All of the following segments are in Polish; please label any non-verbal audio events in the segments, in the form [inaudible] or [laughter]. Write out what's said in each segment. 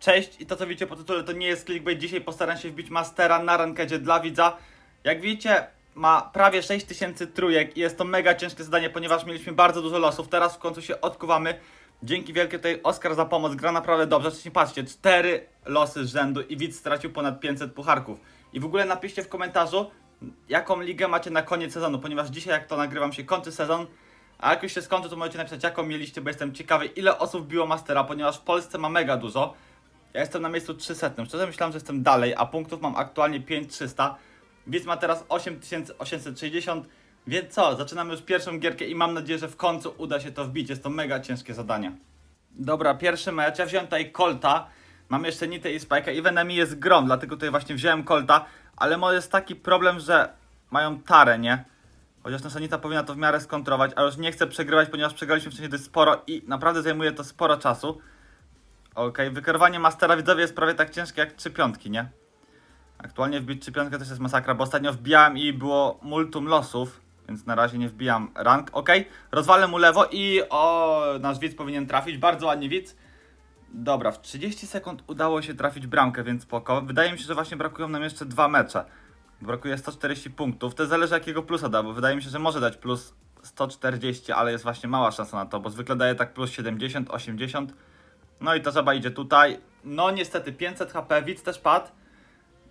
Cześć i to co widzicie po tytule to nie jest clickbait. Dzisiaj postaram się wbić Mastera na rankedzie dla widza. Jak widzicie ma prawie 6000 trójek i jest to mega ciężkie zadanie, ponieważ mieliśmy bardzo dużo losów. Teraz w końcu się odkuwamy. Dzięki wielkie tutaj Oskar za pomoc, gra naprawdę dobrze. Wcześniej patrzcie, 4 losy z rzędu i widz stracił ponad 500 pucharków. I w ogóle napiszcie w komentarzu, jaką ligę macie na koniec sezonu, ponieważ dzisiaj jak to nagrywam się kończy sezon. A jak już się skończy, to możecie napisać jaką mieliście, bo jestem ciekawy ile osób biło Mastera, ponieważ w Polsce ma mega dużo. Ja jestem na miejscu 300. Szczerze myślałem, że jestem dalej, a punktów mam aktualnie 5300. Widz ma teraz 8860. Więc co, zaczynamy już pierwszą gierkę i mam nadzieję, że w końcu uda się to wbić. Jest to mega ciężkie zadanie. Dobra, pierwszy mecz. Ja wziąłem tutaj Colta. Mam jeszcze Nitę i Spike'a i Venemi jest grom, dlatego tutaj właśnie wziąłem Colta. Ale może jest taki problem, że mają tarę, nie? Chociaż nasza Nita powinna to w miarę skontrować, ale już nie chcę przegrywać, ponieważ przegraliśmy wcześniej dość sporo i naprawdę zajmuje to sporo czasu. Okej, wykierowanie Mastera widzowie jest prawie tak ciężkie jak trzy piątki, nie? Aktualnie wbić trzy piątkę też jest masakra, bo ostatnio wbijałem i było multum losów, więc na razie nie wbijam rank. Okej, rozwalę mu lewo i o, nasz widz powinien trafić, bardzo ładnie widz. Dobra, w 30 sekund udało się trafić bramkę, więc spoko. Wydaje mi się, że właśnie brakują nam jeszcze dwa mecze. Brakuje 140 punktów. To zależy jakiego plusa da, bo wydaje mi się, że może dać plus 140, ale jest właśnie mała szansa na to, bo zwykle daje tak plus 70, 80. No i ta żaba idzie tutaj. No niestety 500 HP, widz też padł.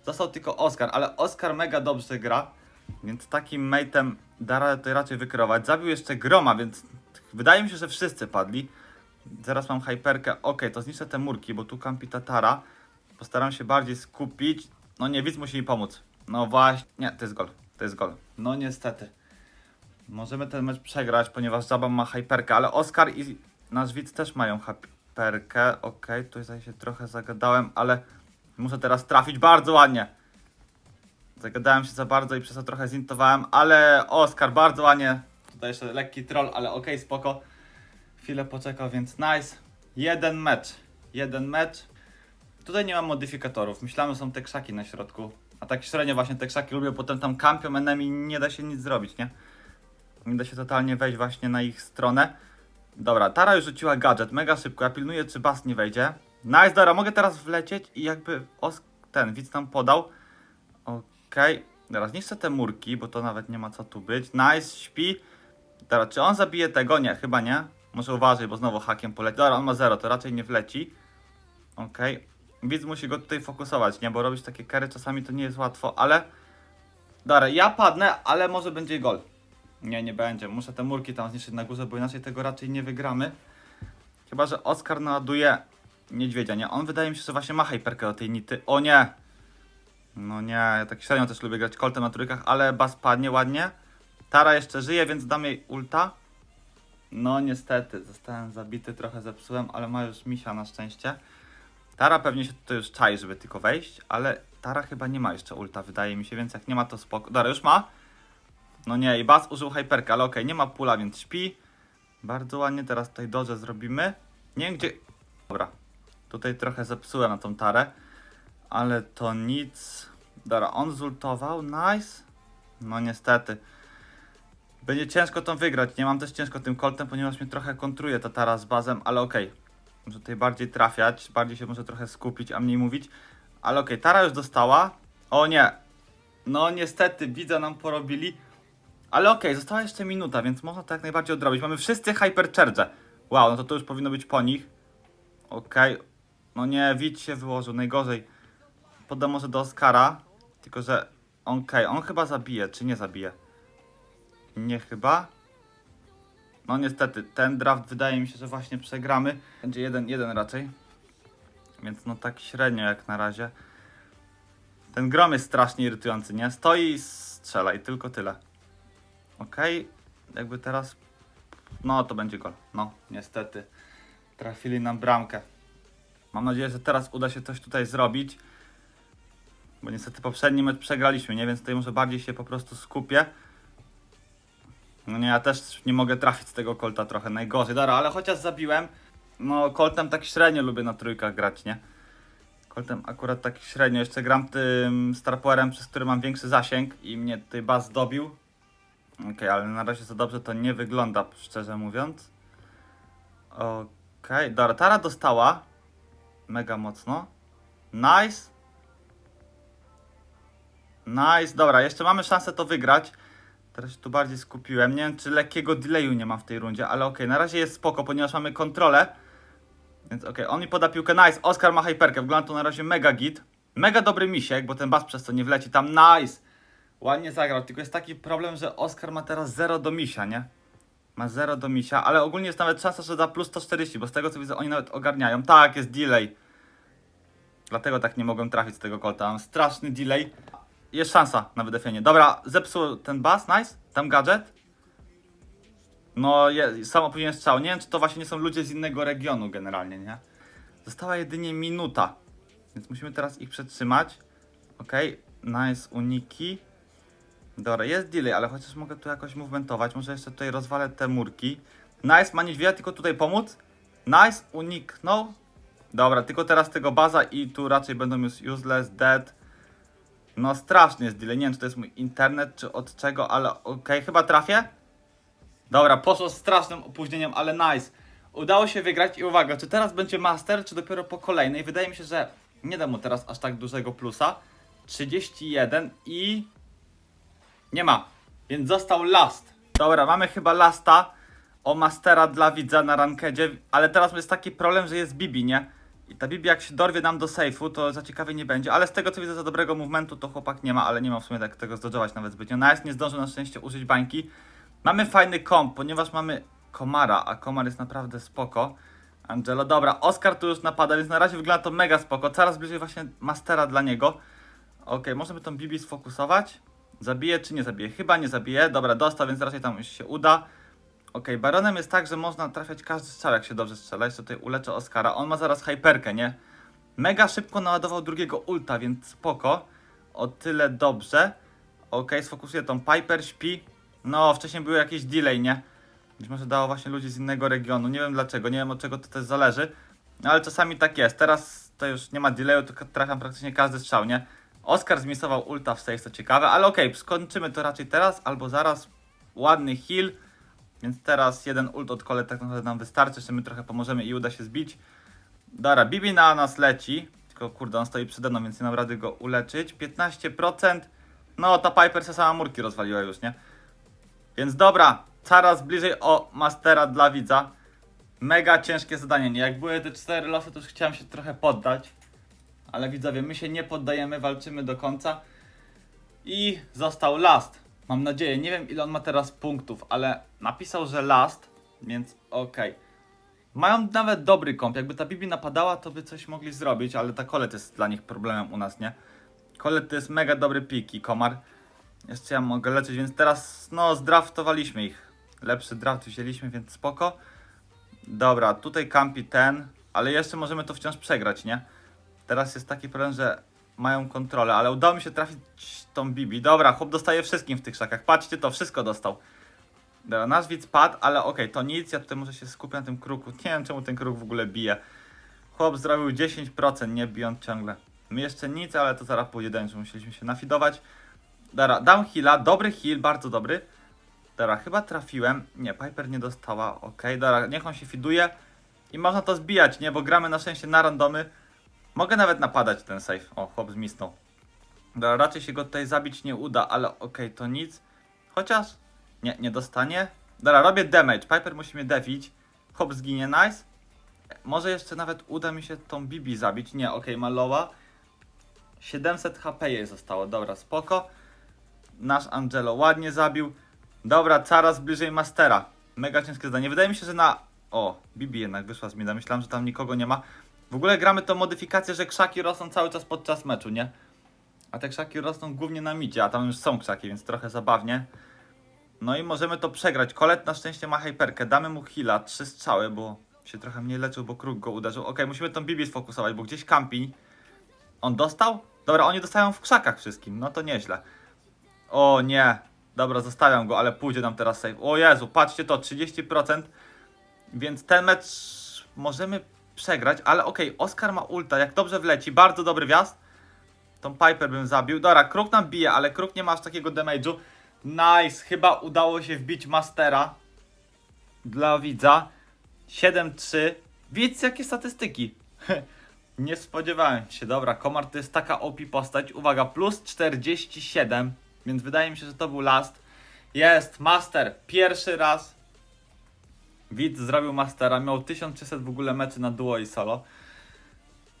Został tylko Oscar, ale Oscar mega dobrze gra. Więc takim mate'em da radę tutaj raczej wykierować. Zabił jeszcze Groma, więc wydaje mi się, że wszyscy padli. Zaraz mam hyperkę. Ok, to zniszczę te murki, bo tu kampi Tatara. Postaram się bardziej skupić. No nie, widz musi mi pomóc. No właśnie. Nie, to jest gol. To jest gol. No niestety. Możemy ten mecz przegrać, ponieważ Zabam ma hyperkę, ale Oscar i nasz widz też mają hyperkę. Ok, tutaj się trochę zagadałem, ale muszę teraz trafić bardzo ładnie. Zagadałem się za bardzo i przez to trochę zintowałem, ale Oscar bardzo ładnie. Tutaj jeszcze lekki troll, ale ok, spoko. Chwilę poczekał, więc nice. Jeden mecz. Jeden mecz. Tutaj nie mam modyfikatorów. Myślałem, że są te krzaki na środku. A tak średnio właśnie te krzaki lubię, potem tam kampią enemy i nie da się nic zrobić, nie? Nie da się totalnie wejść właśnie na ich stronę. Dobra, Tara już rzuciła gadżet, mega szybko. Ja pilnuję, czy Bas nie wejdzie. Nice, dobra, mogę teraz wlecieć i jakby os ten widz nam podał. Okej, dobra, zniszczę te murki, bo to nawet nie ma co tu być. Nice, śpi. Dobra, czy on zabije tego? Nie, chyba nie. Może uważaj, bo znowu hakiem poleci. Dobra, on ma zero, to raczej nie wleci. Okej. Widz musi go tutaj fokusować, nie? Bo robić takie kary czasami to nie jest łatwo, ale... Dobra, ja padnę, ale może będzie gol. Nie, nie będzie. Muszę te murki tam zniszczyć na górze, bo inaczej tego raczej nie wygramy. Chyba, że Oskar naładuje niedźwiedzia, nie? On wydaje mi się, że właśnie ma hyperkę do tej nity. O nie! No nie, ja tak średnio też lubię grać koltem na trójkach, ale bas padnie ładnie. Tara jeszcze żyje, więc dam jej ulta. No niestety, zostałem zabity, trochę zepsułem, ale ma już misia na szczęście. Tara pewnie się tutaj już czai, żeby tylko wejść, ale Tara chyba nie ma jeszcze ulta, wydaje mi się, więc jak nie ma to spoko. Dobra, już ma. No nie, i Bas użył hyperka, ale okej, nie ma pula, więc śpi. Bardzo ładnie, teraz tutaj dodże zrobimy. Nie wiem gdzie... Dobra, tutaj trochę zepsułem na tą Tarę, ale to nic. Dobra, on zultował, nice. No niestety. Będzie ciężko tą wygrać, nie mam też ciężko tym koltem, ponieważ mnie trochę kontruje ta Tara z bazem, ale okej. Muszę tutaj bardziej trafiać, bardziej się może trochę skupić, a mniej mówić. Ale okej, Tara już dostała. O nie. No niestety, widza nam porobili. Ale okej, została jeszcze minuta, więc można to jak najbardziej odrobić. Mamy wszyscy hypercharge. Wow, no to to już powinno być po nich. Okej. No nie, widz się wyłożył, najgorzej. Podam może do Oscara. Tylko, że... Okej, on chyba zabije, czy nie zabije? Nie chyba. No niestety, ten draft wydaje mi się, że właśnie przegramy. Będzie jeden, jeden raczej. Więc no tak średnio jak na razie. Ten grom jest strasznie irytujący, nie? Stoi i strzela i tylko tyle. Okej, jakby teraz... No to będzie gol. No, niestety. Trafili nam bramkę. Mam nadzieję, że teraz uda się coś tutaj zrobić. Bo niestety poprzedni mecz przegraliśmy, nie? Więc tutaj może bardziej się po prostu skupię. No nie, ja też nie mogę trafić z tego kolta trochę, najgorzej. Dobra, ale chociaż zabiłem, no koltem tak średnio lubię na trójkach grać, nie? Koltem akurat tak średnio, jeszcze gram tym Starpowerem, przez który mam większy zasięg i mnie tutaj bas dobił. Okej, ale na razie za dobrze to nie wygląda, szczerze mówiąc. Okej, dobra, Tara dostała. mega mocno. Nice. Nice, dobra, jeszcze mamy szansę to wygrać. Teraz się tu bardziej skupiłem. Nie wiem, czy lekkiego delayu nie ma w tej rundzie, ale okej, na razie jest spoko, ponieważ mamy kontrolę. Więc okej, on mi poda piłkę, nice. Oscar ma hyperkę, wygląda to na razie mega git. Mega dobry misiek, bo ten bas przez to nie wleci tam, nice. Ładnie zagrał, tylko jest taki problem, że Oscar ma teraz 0 do misia, nie? Ma 0 do misia, ale ogólnie jest nawet szansa, że da plus 140, bo z tego co widzę, oni nawet ogarniają. Tak, jest delay. Dlatego tak nie mogłem trafić z tego kolta. Mam straszny delay. Jest szansa na wydefienie. Dobra, zepsuł ten bas, nice. Tam gadżet. No, je, sam powinien strzał. Nie wiem, czy to właśnie nie są ludzie z innego regionu generalnie, nie? Została jedynie minuta. Więc musimy teraz ich przetrzymać. Okej, nice, uniki. Dobra, jest delay, ale chociaż mogę tu jakoś movementować. Może jeszcze tutaj rozwalę te murki. Nice, ma niedźwiedzia, tylko tutaj pomóc. Nice, uniknął. Dobra, tylko teraz tego baza i tu raczej będą już useless, dead. No straszny jest delay, nie wiem czy to jest mój internet czy od czego, ale okej, chyba trafię. Dobra, poszło z strasznym opóźnieniem, ale nice. Udało się wygrać i uwaga, czy teraz będzie master, czy dopiero po kolejnej? Wydaje mi się, że nie da mu teraz aż tak dużego plusa. 31 i... Nie ma, więc został last. Dobra, mamy chyba lasta o mastera dla widza na rankedzie, ale teraz jest taki problem, że jest Bibi, nie? I ta Bibi jak się dorwie nam do sejfu, to za ciekawie nie będzie, ale z tego co widzę za dobrego movementu to chłopak nie ma, ale nie ma w sumie tak tego zdodżować nawet zbytnio. Nice, nie zdążył na szczęście użyć bańki. Mamy fajny komp, ponieważ mamy Komara, a Komar jest naprawdę spoko. Angelo, dobra, Oscar tu już napada, więc na razie wygląda to mega spoko. Coraz bliżej właśnie mastera dla niego. Okej, możemy tą Bibi sfokusować. Zabije czy nie zabije? Chyba nie zabije. Dobra, dostał, więc raczej tam się uda. Okej, Baronem jest tak, że można trafiać każdy strzał, jak się dobrze strzela. Jeszcze tutaj uleczę Oscara. On ma zaraz hyperkę, nie? Mega szybko naładował drugiego ulta, więc spoko. O tyle dobrze. Okej, sfokusuję tą Piper, śpi. No, wcześniej był jakiś delay, nie? Być może dało właśnie ludzi z innego regionu. Nie wiem dlaczego, nie wiem od czego to też zależy. No, ale czasami tak jest. Teraz to już nie ma delayu, tylko trafiam praktycznie każdy strzał, nie? Oscar zmisował ulta w safe, co ciekawe, ale okej, skończymy to raczej teraz albo zaraz. Ładny heal. Więc teraz jeden ult od kole tak naprawdę nam wystarczy, jeszcze my trochę pomożemy i uda się zbić. Dobra, Bibi na nas leci. Tylko kurde, on stoi przede mną, więc nie mam rady go uleczyć. 15%. No, ta Piper se sama murki rozwaliła już, nie? Więc dobra, coraz bliżej o Mastera dla widza. Mega ciężkie zadanie, nie? Jak były te cztery losy, to już chciałem się trochę poddać. Ale widzowie, my się nie poddajemy, walczymy do końca. I został last. Mam nadzieję, nie wiem ile on ma teraz punktów, ale napisał, że last, więc okej. Mają nawet dobry komp. Jakby ta Bibi napadała, to by coś mogli zrobić, ale ta Kolet jest dla nich problemem u nas, nie? Kolet to jest mega dobry pik i Komar. Jeszcze ja mogę lecieć, więc teraz no zdraftowaliśmy ich. Lepszy draft wzięliśmy, więc spoko. Dobra, tutaj kampi ten, ale jeszcze możemy to wciąż przegrać, nie? Teraz jest taki problem, że mają kontrolę, ale udało mi się trafić tą Bibi. Dobra, chłop dostaje wszystkim w tych szakach. Patrzcie to, wszystko dostał. Dobra, nasz widz padł, ale okej, to nic, ja tutaj może się skupię na tym kruku. Nie wiem czemu ten kruk w ogóle bije. Chłop zrobił 10%, nie bijąc ciągle. My jeszcze nic, ale to zaraz pojedynczo musieliśmy się nafidować. Dobra, dam heala, dobry heal, bardzo dobry. Dobra, chyba trafiłem. Nie, Piper nie dostała, okej, dobra, niech on się fiduje. I można to zbijać, nie, bo gramy na szczęście na randomy. Mogę nawet napadać ten save. O, chłop zmisnął. Dobra, raczej się go tutaj zabić nie uda, ale okej, to nic. Chociaż nie, nie dostanie. Dobra, robię damage. Piper musi mnie defić. Hop zginie, nice. Może jeszcze nawet uda mi się tą Bibi zabić. Nie, okej, ma lowa. 700 HP jej zostało. Dobra, spoko. Nasz Angelo ładnie zabił. Dobra, coraz bliżej Mastera. Mega ciężkie zdanie. Wydaje mi się, że na... O, Bibi jednak wyszła z mida. Myślałem, że tam nikogo nie ma. W ogóle gramy tą modyfikację, że krzaki rosną cały czas podczas meczu, nie? A te krzaki rosną głównie na midzie, a tam już są krzaki, więc trochę zabawnie. No i możemy to przegrać. Kolet na szczęście ma hyperkę. Damy mu heala, trzy strzały, bo się trochę mniej leczył, bo kruk go uderzył. Okej, musimy tą Bibi sfokusować, bo gdzieś kampi. On dostał? Dobra, oni dostają w krzakach wszystkim. No to nieźle. O nie. Dobra, zostawiam go, ale pójdzie nam teraz save. O Jezu, patrzcie to, 30%. Więc ten mecz możemy przegrać, ale okej, Oscar ma ulta, jak dobrze wleci, bardzo dobry wjazd. Tą Piper bym zabił. Dobra, Kruk nam bije, ale Kruk nie ma aż takiego damage'u. Nice, chyba udało się wbić Mastera dla widza. 7-3. Widz, jakie statystyki. [laughs] Nie spodziewałem się. Dobra, Komar to jest taka OP postać. Uwaga, plus 47, więc wydaje mi się, że to był last. Jest, master, pierwszy raz. Widz zrobił mastera, miał 1300 w ogóle meczy na duo i solo.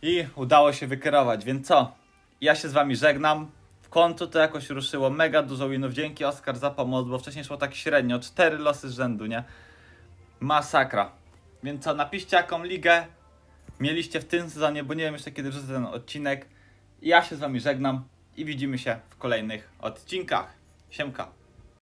I udało się wykierować, więc co? Ja się z wami żegnam. W końcu to jakoś ruszyło. Mega dużo winów. Dzięki Oskar za pomoc, bo wcześniej szło tak średnio. Cztery losy z rzędu, nie? Masakra. Więc co, napiszcie jaką ligę mieliście w tym sezonie, bo nie wiem jeszcze kiedy wrzucę ten odcinek. Ja się z wami żegnam i widzimy się w kolejnych odcinkach. Siemka.